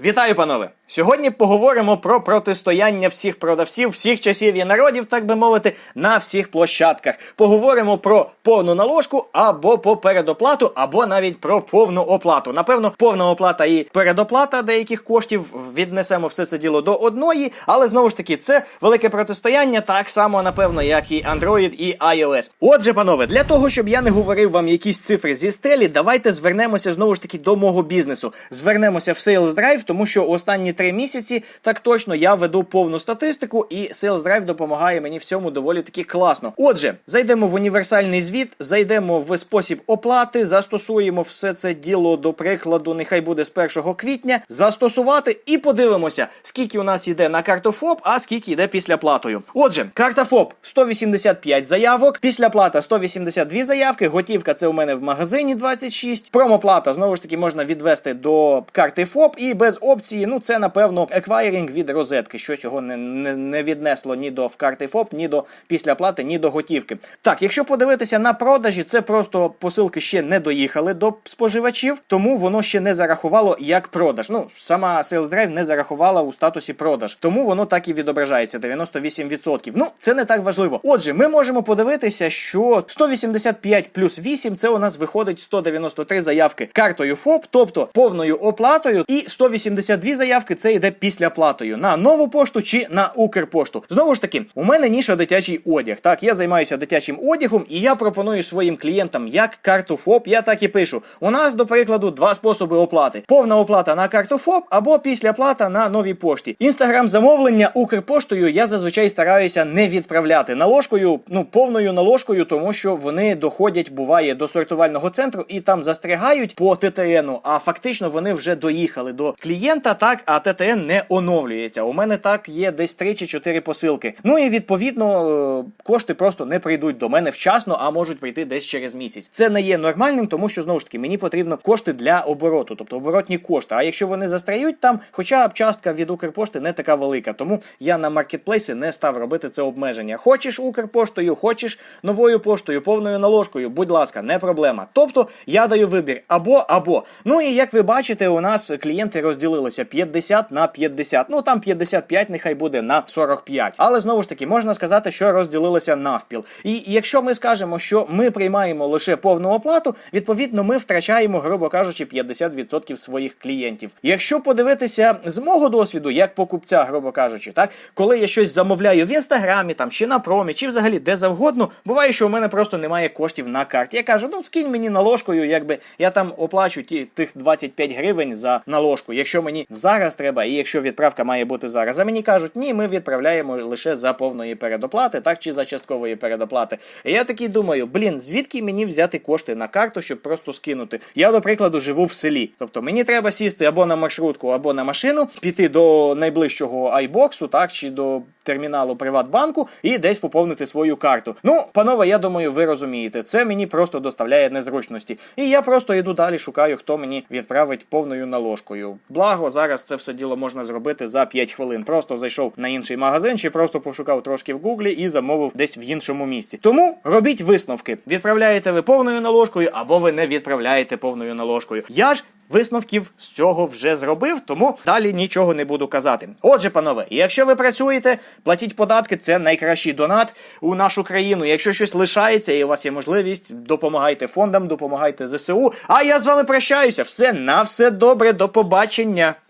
Вітаю, панове! Сьогодні поговоримо про протистояння всіх продавців, всіх часів і народів, так би мовити, на всіх площадках. Поговоримо про повну наложку або по передоплату, або навіть про повну оплату. Напевно, повна оплата і передоплата деяких коштів віднесемо все це діло до одної, але знову ж таки, це велике протистояння, так само, напевно, як і Android і iOS. Отже, панове, для того, щоб я не говорив вам якісь цифри зі стелі, давайте звернемося знову ж таки до мого бізнесу. Звернемося в Sales Drive, тому що останні три місяці так точно я веду повну статистику, і Sales Drive допомагає мені в цьому доволі таки класно. Отже, зайдемо в універсальний звіт, зайдемо в спосіб оплати, застосуємо все це діло до прикладу, нехай буде з 1 квітня, застосувати і подивимося, скільки у нас йде на карту ФОП, а скільки йде після платою. Отже, карта ФОП 185 заявок, після плата 182 заявки, готівка це у мене в магазині 26. Промоплата знову ж таки можна відвести до карти ФОП і без опції, ну це напевно еквайринг від розетки, що цього не, не, не віднесло ні до карти ФОП, ні до післяплати, ні до готівки. Так, якщо подивитися на продажі, це просто посилки ще не доїхали до споживачів, тому воно ще не зарахувало як продаж. Ну, сама Sales Drive не зарахувала у статусі продаж, тому воно так і відображається 98%. Ну, це не так важливо. Отже, ми можемо подивитися, що 185 плюс 8 це у нас виходить 193 заявки картою ФОП, тобто повною оплатою, і 182 заявки це йде після платою на нову пошту чи на Укрпошту. Знову ж таки, у мене ніша дитячий одяг. Так, я займаюся дитячим одягом, і я пропоную своїм клієнтам як карту ФОП. Я так і пишу. У нас, до прикладу, два способи оплати: повна оплата на карту ФОП або післяплата на новій пошті. Інстаграм замовлення Укрпоштою я зазвичай стараюся не відправляти наложкою, ну повною наложкою, тому що вони доходять, буває, до сортувального центру і там застрягають по ТТНу, а фактично вони вже доїхали до клієнта, так, а ТТН не оновлюється. У мене так є десь 3 чи 4 посилки. Ну і відповідно е, кошти просто не прийдуть до мене вчасно, а можуть прийти десь через місяць. Це не є нормальним, тому що знову ж таки мені потрібно кошти для обороту, тобто оборотні кошти. А якщо вони застряють там, хоча б частка від Укрпошти не така велика, тому я на маркетплейсі не став робити це обмеження. Хочеш Укрпоштою, хочеш новою поштою, повною наложкою, будь ласка, не проблема. Тобто я даю вибір або або. Ну і як ви бачите, у нас клієнти розділилися 50 на 50. Ну там 55 нехай буде на 45. Але знову ж таки можна сказати, що розділилися навпіл. І якщо ми скажемо, що ми приймаємо лише повну оплату, відповідно ми втрачаємо, грубо кажучи, 50% своїх клієнтів. Якщо подивитися з мого досвіду, як покупця, грубо кажучи, так коли я щось замовляю в інстаграмі, там чи на промі, чи взагалі де завгодно, буває, що у мене просто немає коштів на карті. Я кажу, ну скинь мені наложкою, якби я там оплачу ті тих 25 гривень за наложку. Якщо мені зараз треба, і якщо відправка має бути зараз. А мені кажуть, ні, ми відправляємо лише за повної передоплати, так чи за часткової передоплати. І я такий думаю, блін, звідки мені взяти кошти на карту, щоб просто скинути? Я, до прикладу, живу в селі. Тобто мені треба сісти або на маршрутку, або на машину, піти до найближчого айбоксу, так чи до терміналу Приватбанку і десь поповнити свою карту. Ну, панове, я думаю, ви розумієте, це мені просто доставляє незручності. І я просто йду далі, шукаю, хто мені відправить повною наложкою. Благо, зараз це все діло можна зробити за 5 хвилин. Просто зайшов на інший магазин, чи просто пошукав трошки в гуглі і замовив десь в іншому місці. Тому робіть висновки. Відправляєте ви повною наложкою, або ви не відправляєте повною наложкою. Я ж Висновків з цього вже зробив, тому далі нічого не буду казати. Отже, панове, якщо ви працюєте, платіть податки, це найкращий донат у нашу країну. Якщо щось лишається і у вас є можливість, допомагайте фондам, допомагайте ЗСУ. А я з вами прощаюся. Все на все добре, до побачення.